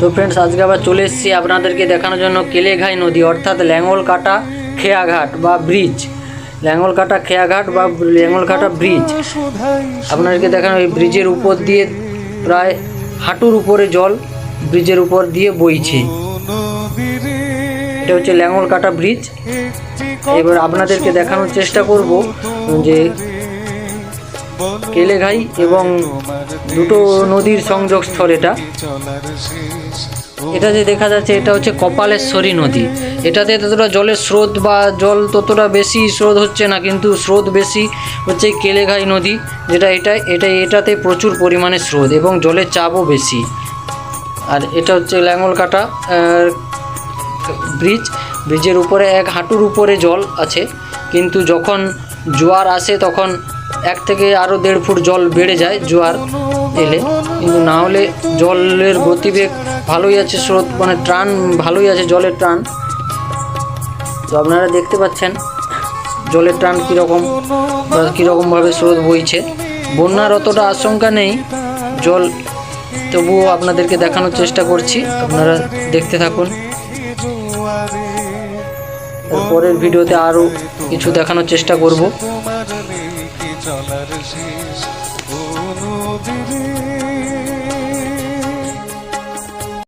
তো ফ্রেন্ডস আজকে আবার চলে এসেছি আপনাদেরকে দেখানোর জন্য কেলেঘাই নদী, অর্থাৎ ল্যাঙ্গল কাটা খেয়াঘাট বা ব্রিজ ল্যাঙ্গল কাটা খেয়াঘাট বা ল্যাঙ্গল কাটা ব্রিজ আপনাদেরকে দেখানো এই ব্রিজের উপর দিয়ে প্রায় হাঁটুর উপরে জল ব্রিজের উপর দিয়ে বইছে। এটা হচ্ছে ল্যাঙ্গল কাটা ব্রিজ এবার আপনাদেরকে দেখানোর চেষ্টা করব যে কেলেঘাই এবং দুটো নদীর সংযোগস্থল এটা। এটা যে দেখা যাচ্ছে, এটা হচ্ছে কপালেশ্বরী নদী। এটাতে ততটা জলের স্রোত বা জল ততটা বেশি স্রোত হচ্ছে না, কিন্তু স্রোত বেশি হচ্ছে কেলেঘাই নদী, যেটা এটা এটা, এটাতে প্রচুর পরিমাণে স্রোত এবং জলের চাপও বেশি। আর এটা হচ্ছে ল্যাঙ্গল কাটা ব্রিজ। ব্রিজের উপরে এক হাঁটুর উপরে জল আছে, কিন্তু যখন জোয়ার আসে তখন এক থেকে আরও দেড় ফুট জল বেড়ে যায় জোয়ার এলে। কিন্তু না হলে জলের গতিবেগ ভালোই আছে, স্রোত মানে টান ভালোই আছে, জলের টান তো আপনারা দেখতে পাচ্ছেন জলের টান কীরকম বা কীরকমভাবে স্রোত বইছে। বন্যার অতটা আশঙ্কা নেই, জল তবুও আপনাদেরকে দেখানোর চেষ্টা করছি, আপনারা দেখতে থাকুন। পরের ভিডিওতে আরও কিছু দেখানোর চেষ্টা করব। চলার শেষ ও